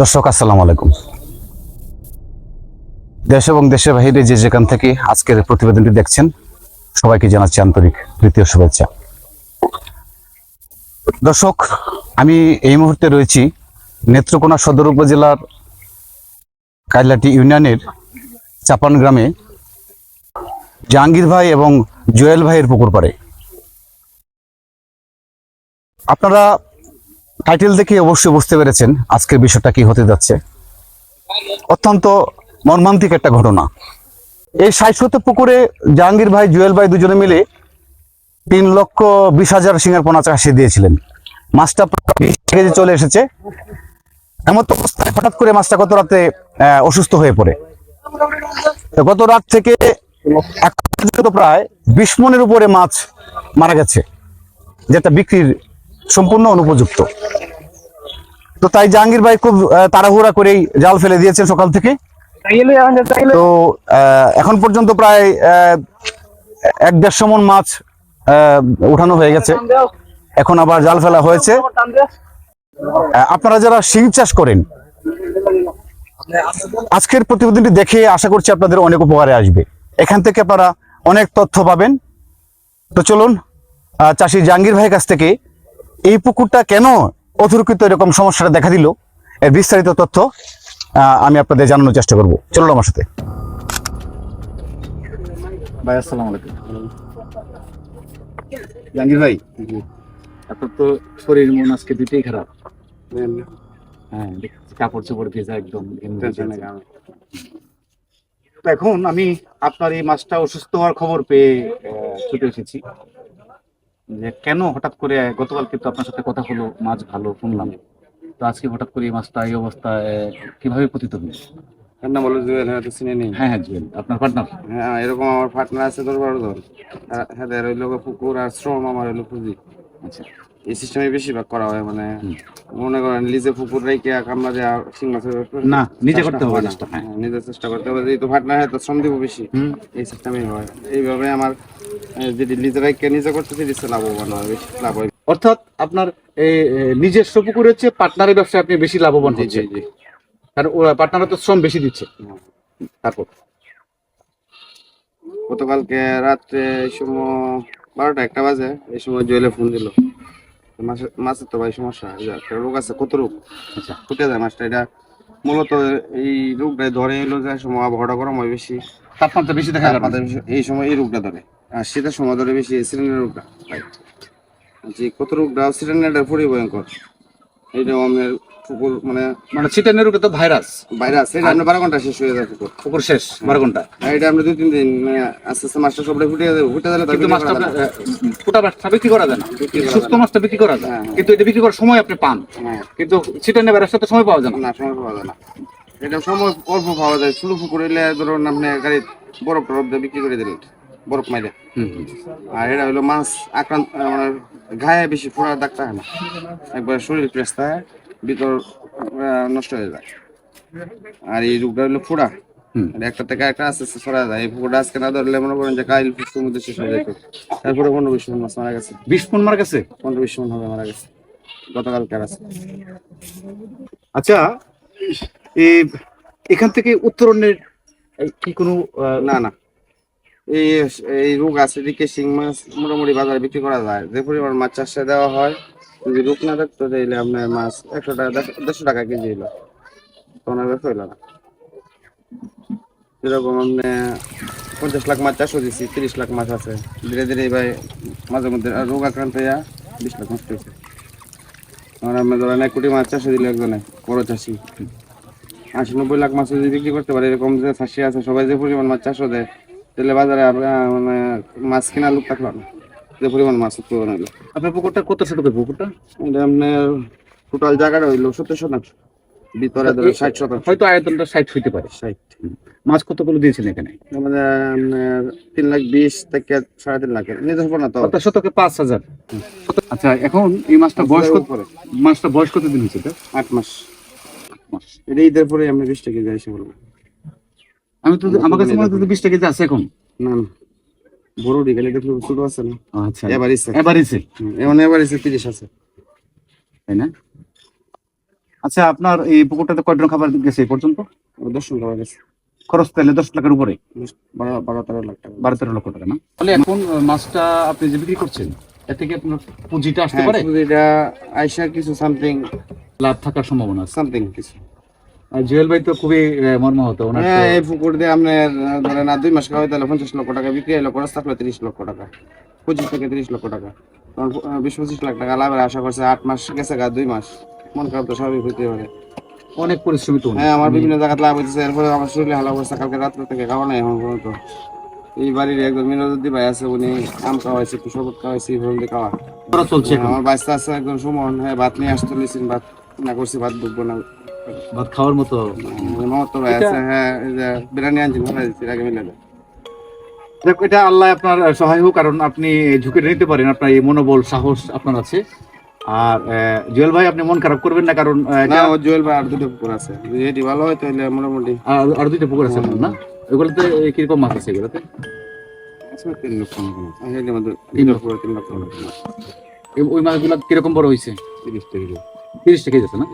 দর্শক, আসসালামু আলাইকুম। দেশ এবং দেশের বাহিরে যে যেখান থেকে আজকের প্রতিবেদনটি দেখছেন, সবাইকে জানাচ্ছি আন্তরিক তৃতীয় শুভেচ্ছা। দর্শক, আমি এই মুহূর্তে রয়েছি নেত্রকোনা সদর উপজেলার কাইলাটি ইউনিয়নের চাপান গ্রামে জাহাঙ্গীর ভাই এবং জুয়েল ভাইয়ের পুকুর পাড়ে। আপনারা টাইটেল দেখে অবশ্যই বুঝতে পেরেছেন আজকের বিষয়টা কি হতে যাচ্ছে। অত্যন্ত মর্মান্তিক একটা ঘটনা। এই ষাট শত পুকুরে জাহাঙ্গীর ভাই, জুয়েল ভাই দুজনে মিলে তিন লক্ষ বিশ হাজার সিঙ্গার পোনা চাষে দিয়েছিলেন। মাছটা কেজি চলে এসেছে। এমন তো অবস্থায় হঠাৎ করে মাছটা গত রাতে অসুস্থ হয়ে পড়ে। গত রাত থেকে প্রায় বিশ মনের উপরে মাছ মারা গেছে, যেটা বিক্রির সম্পূর্ণ অনুপযুক্ত। তো তাই জাহাঙ্গীর ভাই খুব তাড়াহুড়া করেই জাল ফেলে দিয়েছেন সকাল থেকে। তো এখন পর্যন্ত প্রায় এক দেড়শো মন মাছ উঠানো হয়ে গেছে। এখন আবার জাল ফেলা হয়েছে। আপনারা যারা শিং চাষ করেন আজকের প্রতিবেদনটি দেখে আশা করছি আপনাদের অনেক উপকারে আসবে। এখান থেকে আপনারা অনেক তথ্য পাবেন। তো চলুন চাষি জাহাঙ্গীর ভাইয়ের কাছ থেকে এই পুকুরটা কেন অতিরিক্ত এরকম সমস্যাটা দেখা দিল? এর বিস্তারিত তথ্য আহ, আমি আপনাদের জানানোর চেষ্টা করব। চলুন আমার সাথে। ভাই আসসালামু আলাইকুম। জাহাঙ্গীর ভাই আপনার তো শরীর মন আজকে দুইটাই খারাপ। হ্যাঁ কাপড় চোপড় ভেজা একদম এখন আমি আপনার এই মাছটা অসুস্থ হওয়ার খবর পেয়ে ছুটে এসেছি। যে কেন হঠাৎ করে গতকাল কিন্তু আপনার সাথে কথা হলো মাছ ভালো শুনলাম। তো আজকে হঠাৎ করে এই মাছটা এই অবস্থায় কীভাবে পতিত হলো তার নাম হলো জুয়েল হ্যাঁ তো চিনে নেই হ্যাঁ হ্যাঁ জুয়েল। আপনার পার্টনার হ্যাঁ এরকম আমার পার্টনার আছে তোর বারো ধর হ্যাঁ হইল পুকুর আর শ্রম আমার হইল পুঁজি। আচ্ছা। এই সিস্টেমে বেশিরভাগ করা হয় মানে মনে করেন লিজে পুকুর রেখে শিং মাছের না, নিজে করতে হবে চেষ্টা, হ্যাঁ। হ্যাঁ, নিজে চেষ্টা করতে হবে যেহেতু পার্টনার হয় তো শ্রম দিব বেশি এই সিস্টেমেই হয়। এইভাবে আমার যদি লিজে রেখে নিজে করতেছি দিচ্ছে লাভবান হয় বেশি লাভ হয়। অর্থাৎ আপনার এই নিজস্ব পুকুর হচ্ছে পার্টনারের ব্যবসায় আপনি বেশি লাভবান হচ্ছে কারণ পার্টনার তো শ্রম বেশি দিচ্ছে। তারপর? গতকালকে রাত্রে এই সময় বারোটা একটা বাজে এই সময় জুয়েলে ফোন দিল। মাছের তো ভাই সমস্যা একটা রোগ আছে কত রোগ? আচ্ছা। ফুটে যায় মাছটা এটা মূলত এই রোগটা ধরে এলো যে সময় আবহাওয়াটা গরম হয় বেশি। তাপমাত্রা বেশি দেখা যায় এই সময় এই রোগটা ধরে। আর শীতের সময় ধরে বেশি সিলিন্ডার রোগটা। যে কত রোগটা সিলিন্ডারটা পুরোই ভয়ঙ্কর। এইটা আমাদের পুকুর মানে মানে ছিটানের রোগে তো ভাইরাস। আছে এটা আপনার বারো ঘণ্টা শেষ হয়ে যায় পুকুর। পুকুর শেষ বারো ঘণ্টা এটা আমরা দুই তিন দিন মানে আস্তে আস্তে মাছটা সবটা ফুটে যাবে ফুটে গেলে কিন্তু মাছটা ফুটা মাছটা বিক্রি করা যায় না। সুস্থ মাছটা বিক্রি করা যায়। হ্যাঁ, হ্যাঁ। কিন্তু এটা বিক্রি করার সময় আপনি পান। হ্যাঁ। কিন্তু ছিটানের ভাইরাসটা তো সময় পাওয়া যায় না। সময় পাওয়া যায় না। এটা সময় অল্প পাওয়া যায়। শুরু পুকুর এলে ধরুন আপনি গাড়ি বরফ টরফ দিয়ে বিক্রি করে দিলেন বরফ মাইলে। আর এটা হলো মাছ আক্রান্ত মানে গায়ে বেশি ফোড়ার ডাক্তার হয় না। একবার শরীর প্রেসটা ভিতর নষ্ট হয়ে যায়। আর এই রোগটা হলো ফোড়া। একটা থেকে একটা আস্তে আস্তে ছড়া যায়। এই পুকুরটা আজকে না ধরলে মনে করেন যে কাইল ফুসকুর মধ্যে শেষ হয়ে যেত তারপরে পনেরো বিশ মন মাছ মারা গেছে। বিশ পন মার গেছে? পনেরো বিশ মন হবে মারা গেছে। গতকালকে আর আছে আচ্ছা এই এখান থেকে উত্তরণের কি কোনো না না। এই এই রোগ আছে এদিকে শিং মাছ মোটামুটি বাজারে বিক্রি করা যায়। যে পরিমাণ মাছ চাষে দেওয়া হয় যদি রোগ না থাকতো তাহলে আপনার মাছ একশো টাকা, দেড়শো- টাকা কেজি হলো তখন আর ব্যবসা হইল না। যেরকম আপনি পঞ্চাশ লাখ মাছ চাষও দিছি, তিরিশ লাখ মাছ আছে। ধীরে ধীরে এবার মাঝে মধ্যে রোগ আক্রান্ত হইয়া বিশ লাখ মাছ হয়েছে তখন আপনি ধরেন এক কোটি মাছ চাষও দিল একজনে, বড় চাষি। আশি নব্বই লাখ মাছ যদি বিক্রি করতে পারে, এরকম যে চাষি আছে, সবাই যে পরিমাণ মাছ চাষও দেয়, তাহলে বাজারে মানে মাছ কেনার লোক থাকল না। যে পরিমাণ মাছ উৎপাদন হইল আপনার পুকুরটা কত শতকের পুকুরটা? এটা আপনার টোটাল জায়গাটা হইল সত্তর শতাংশ। ভিতরে ধরো ষাট শতাংশ। হয়তো আয়তনটা ষাট হইতে পারে। ষাট। মাছ কতগুলো দিয়েছেন এখানে? আমাদের তিন লাখ বিশ থেকে সাড়ে তিন লাখের নিজে হব না তো শতকে পাঁচ হাজার। আচ্ছা এখন এই মাছটা বয়স কত মাছটা বয়স কত দিন হয়েছে আট মাস। মাস। এটা ঈদের পরে আমরা বিশ টাকা যাই এসে বলব। আমি তো আমার কাছে মনে হয় বিশ টাকা আছে এখন। না না। বড় ডিগালে দেখলে ছোট আছে না? আচ্ছা। এবার এসে এমন ইচ্ছে তিরিশ আছে। তাই না? আচ্ছা আপনার এই পুকুরটাতে কয় টন খাবার গেছে পর্যন্ত? দর্শন করা গেছে। খরচ তাহলে দশ লাখের উপরে? বারো তেরো লাখ টাকা। বারো তেরো লক্ষ টাকা না? তাহলে এখন মাছটা আপনি যে বিক্রি করছেন এ থেকে আপনার পুঁজিটা আসতে হ্যাঁ পারে? এটা আইসা কিছু সামথিং লাভ থাকার সম্ভাবনা সামথিং কিছু। জুয়েল ভাই তো খুবই মর্মাহত ওনার হ্যাঁ এই পুকুর দিয়ে আপনার ধরেন আর দুই মাস খাওয়াই তাহলে পঞ্চাশ লক্ষ টাকা বিক্রি হলো খরচ থাকল তিরিশ লক্ষ টাকা। পঁচিশ থেকে তিরিশ লক্ষ টাকা। তখন বিশ পঁচিশ লাখ টাকা লাভের আশা করছে আট মাস গেছে গা দুই মাস। মন খারাপ তো স্বাভাবিক হইতে পারে অনেক পরিশ্রমী তো হ্যাঁ আমার বিভিন্ন জায়গায় লাভ হইতেছে এরপরে আমার শরীরে হালা অবস্থা কালকে রাত্রে থেকে খাওয়া নাই এখন পর্যন্ত। এই বাড়ির একজন মিনরদি ভাই আছে উনি আম খাওয়াইছে একটু শরবত খাওয়াইছে দিয়ে খাওয়া। চলছে আমার বাচ্চা আছে একজন সুমন হ্যাঁ ভাত নিয়ে আসতে নিয়েছেন ভাত না করছি ভাত ডুববো না। ভাত খাওয়ার মতো। মমতা আছে হ্যাঁ বিরিয়ানি আনছি ভালো দিচ্ছি আগে মিলে দেয়। এটা আল্লাহ আপনার সহায় হোক কারণ আপনি ঝুঁকে নিতে পারেন আপনার এই মনোবল সাহস আপনার আছে। আর জুয়েল ভাই আপনি মন খারাপ করবেন না কারণ না ও জুয়েল ভাই আর দুটো পুকুর আছে। যদি ভালো হয় তাহলে মোটামুটি। আর আর দুইটা পুকুর আছে আপনার, না? ওগুলোতে কীরকম মাছ আছে এগুলোতে? আছে মতো মতো ওই মাছগুলো কীরকম বড় হয়েছে তিরিশ টাকা তিরিশ টাকা যাচ্ছে না?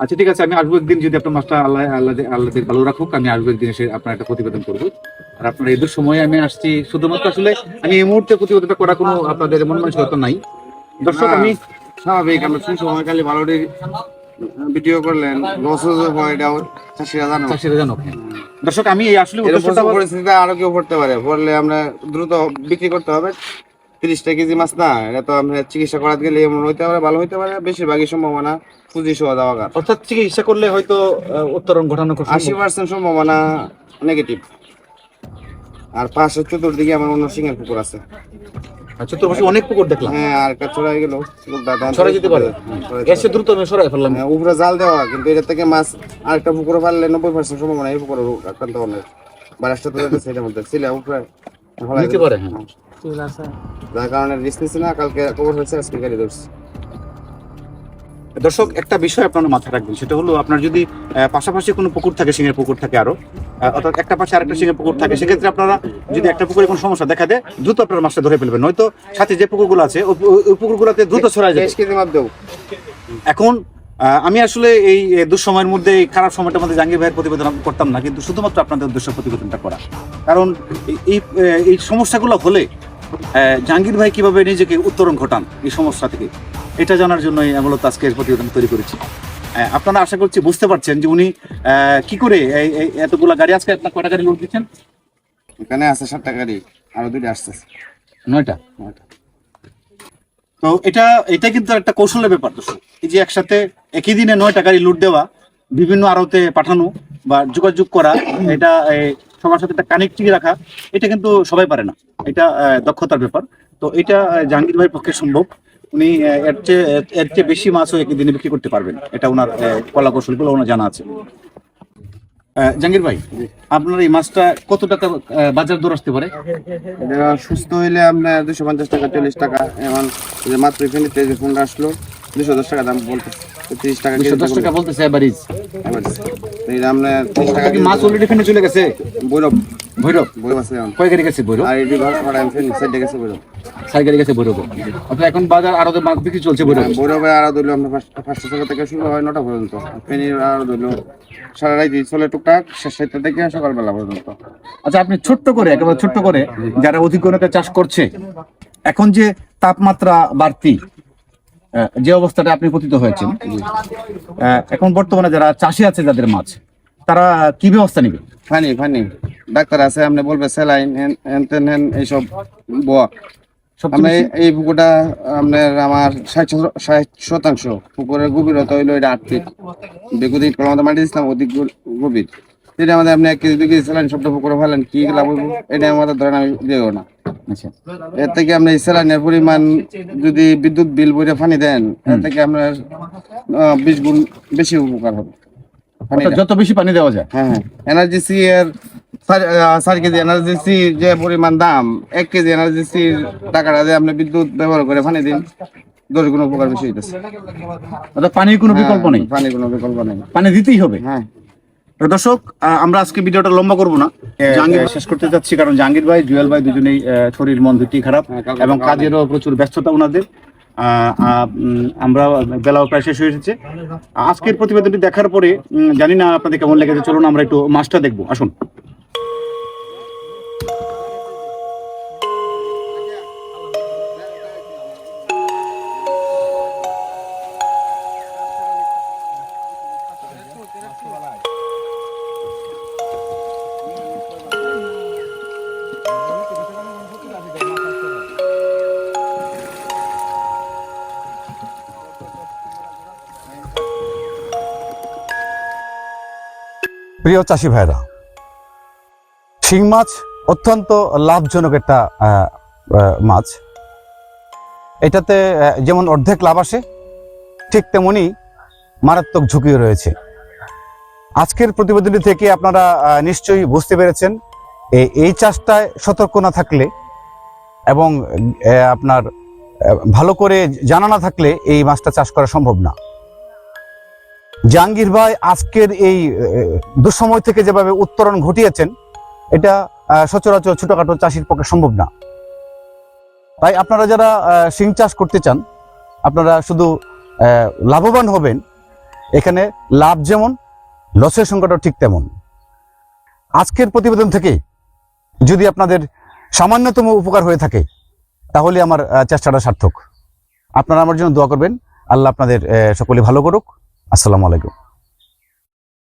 আচ্ছা ঠিক আছে আমি আসব একদিন যদি আপনার মাছটা আল্লাহ আল্লাহ আল্লাহ ভালো রাখুক আমি আসব একদিন এসে আপনার একটা প্রতিবেদন করব। আর আপনার এই সময় আমি আসছি শুধুমাত্র আসলে আমি এই মুহূর্তে প্রতিবেদনটা করা কোনো আপনাদের মন মানসিকতা নাই। দর্শক আমি স্বাভাবিক আমরা সেই সময় খালি ভালো ভিডিও করলেন লস হয় এটা চাষিরা জানো। চাষিরা জানো হ্যাঁ। দর্শক আমি এই আসলে পরিস্থিতিতে আরও কেউ পড়তে পারে পড়লে আমরা দ্রুত বিক্রি করতে হবে। তিরিশটা কেজি মাছ না এটা তো আমরা চিকিৎসা করাতে গেলে এমন হইতে পারে ভালো হইতে পারে বেশিরভাগই সম্ভাবনা পুঁজি সহ দেওয়া অর্থাৎ চিকিৎসা করলে হয়তো উত্তরণ ঘটানো আশি পার্সেন্ট সম্ভাবনা নেগেটিভ আর পাশের চতুর্দিকে আমার অন্য সিঙ্গের পুকুর আছে। চতুর্পাশে অনেক পুকুর দেখলাম। হ্যাঁ আর একটা ছড়াই গেল। যেতে পারে। এসে দ্রুত আমি সরাই ফেললাম। উপরে জাল দেওয়া কিন্তু এটা থেকে মাছ আরেকটা পুকুরে পারলে নব্বই পার্সেন্ট সম্ভাবনা এই পুকুরে রোগ আক্রান্ত হওয়ার। বারাসটা তো সেটার মধ্যে। ছিল উপরে নিতে পারে হ্যাঁ। যার কারণে রিস্ক নিচ্ছে না কালকে খবর হয়েছে আজকে গাড়ি ধরছে। দর্শক একটা বিষয় আপনারা মাথায় রাখবেন সেটা হলো আপনার যদি আহ, পাশাপাশি কোনো পুকুর থাকে সিংহের পুকুর থাকে আরও অর্থাৎ একটা পাশে আরেকটা সিংহের পুকুর থাকে সেক্ষেত্রে আপনারা যদি একটা পুকুরে কোনো সমস্যা দেখা দেয় দ্রুত আপনারা মাছটা ধরে ফেলবেন। নয়তো সাথে যে পুকুরগুলো আছে ওই- পুকুরগুলোতে দ্রুত ছড়ায় দেবো। এখন আমি আসলে এই দুঃসময়ের মধ্যে এই খারাপ সময়টার মধ্যে জাহাঙ্গীর ভাইয়ের প্রতিবেদন করতাম না কিন্তু শুধুমাত্র আপনাদের উদ্দেশ্য প্রতিবেদনটা করা। কারণ এই- এই সমস্যাগুলো হলে জাহাঙ্গীর ভাই কীভাবে নিজেকে উত্তরণ ঘটান এই সমস্যা থেকে? এটা জানার জন্যই মূলত আজকে এই প্রতিবেদন তৈরি করেছি। আপনারা আশা করছি বুঝতে পারছেন যে উনি কি করে এতগুলা গাড়ি আজকে আপনার কটা গাড়ি লোড দিচ্ছেন? এখানে আছে সাতটা গাড়ি আরও দুইটা আসছে। নয়টা? তো এটা এটা কিন্তু একটা কৌশলের ব্যাপার এই যে একসাথে একই দিনে নয়টা গাড়ি লুট দেওয়া বিভিন্ন আড়তে পাঠানো বা যোগাযোগ করা এটা সবার সাথে একটা কানেক্টিং রাখা, এটা কিন্তু সবাই পারে না। এটা দক্ষতার ব্যাপার। তো এটা জাহাঙ্গীর ভাইয়ের পক্ষে সম্ভব। উনি এর চেয়ে এর চেয়ে বেশি মাছও একই দিনে বিক্রি করতে পারবেন। এটা ওনার কলা কৌশলগুলো ওনার জানা আছে। জাহাঙ্গীর ভাই, আপনার এই মাছটা কত টাকা বাজার দর আসতে পারে? সুস্থ হইলে আপনার দুশো পঞ্চাশ টাকা, চল্লিশ টাকা। এখন যে মাত্র যে ফোনটা আসলো। দুশো দশ টাকা দাম বলতে তিরিশ টাকা দুশো দশ টাকা বলতেছে এভারেজ আবার এই আপনার তিরিশ টাকা কি মাছ অলরেডি ফেনে চলে গেছে? বৈরব ভৈরব? বৈরব আছে কয় গাড়ি গেছে ভৈরব? আর এটি ভাড়া আমি ফেনি সাইডে গেছে বৈরব সাই গাড়ি গেছে ভৈরব। অর্থাৎ এখন বাজার আরও মাছ বিক্রি চলছে ভৈরব। বৈরবে আরও ধরলো আপনার পাঁচটা টাকা থেকে শুরু হয় নটা পর্যন্ত। ফেনির আরও ধরলো সারা রাত চলে টুকটাক শেষ সাতটা থেকে সকালবেলা পর্যন্ত। আচ্ছা আপনি ছোট্ট করে একেবারে ছোট্ট করে যারা অধিকরণতে চাষ করছে এখন যে তাপমাত্রা বাড়তি যে অবস্থাটা আপনি পতিত হয়েছেন এখন বর্তমানে যারা চাষি আছে যাদের মাছ তারা কি ব্যবস্থা নেবে? Funny funny. ডাক্তার আছে আপনি বলবে স্যালাইন হেন তেন হেন এইসব বোয়া। আমরা এই- পুকুরটা আপনার আমার ষাট শতাংশ পুকুরের গভীরতা হইল এটা আট ফিট বেগুদিক আমাদের মাটি দিচ্ছিলাম অধিক গভীর। এটা আমাদের আপনি এক কেজি দুই কেজি স্যালাইন সবটা পুকুরে ফেলেন কি লাভ হইব? এটা আমাদের ধরেন আমি দিও না। এর থেকে স্যালাইনের পরিমাণ যদি বিদ্যুৎ বিল বইটা পানি দেন এর থেকে আহ, বিশ গুণ বেশি উপকার হবে। যত বেশি পানি দেওয়া যায়। হ্যাঁ হ্যাঁ। এনার্জিসি এর চার কেজি যে পরিমাণ দাম এক কেজি এনার্জিসির টাকাটা দিয়ে আপনি বিদ্যুৎ ব্যবহার করে পানি দিন দশ গুণ উপকার বেশি হইতেছে। পানির কোনো বিকল্প নেই। পানি কোনো বিকল্প নেই। পানি দিতেই হবে। হ্যাঁ। দর্শক আহ, আমরা আজকে ভিডিওটা লম্বা করব না। জাহাঙ্গীর শেষ করতে যাচ্ছি কারণ জাহাঙ্গীর ভাই জুয়েল ভাই দুজনেই শরীর মন দুটি খারাপ হ্যাঁ, এবং কাজেরও প্রচুর ব্যস্ততা ওনাদের। আহ, আহ, উম, আমরা বেলাও প্রায় শেষ হয়ে এসেছে। আজকের প্রতিবেদনটি দেখার পরে জানি না আপনাদের কেমন লেগেছে চলুন আমরা একটু মাছটা দেখব। আসুন। প্রিয় চাষি ভাইরা শিং মাছ অত্যন্ত লাভজনক একটা মাছ। এটাতে যেমন অর্ধেক লাভ আসে, ঠিক তেমনি মারাত্মক ঝুঁকিও রয়েছে। আজকের প্রতিবেদনটি থেকে আপনারা নিশ্চয়ই বুঝতে পেরেছেন এই চাষটায় সতর্ক না থাকলে এবং আপনার ভালো করে জানা না থাকলে এই মাছটা চাষ করা সম্ভব না। জাহাঙ্গীর ভাই আজকের এই দুঃসময় থেকে যেভাবে উত্তরণ ঘটিয়েছেন, এটা সচরাচর ছোটখাটো চাষির পক্ষে সম্ভব না। তাই আপনারা যারা শিং চাষ করতে চান, আপনারা শুধু লাভবান হবেন। এখানে লাভ যেমন, লসের সংখ্যাটাও ঠিক তেমন। আজকের প্রতিবেদন থেকে যদি আপনাদের সামান্যতম উপকার হয়ে থাকে, তাহলে আমার চেষ্টাটা সার্থক। আপনারা আমার জন্য দোয়া করবেন। আল্লাহ আপনাদের সকলে ভালো করুক। আসসালামু আলাইকুম।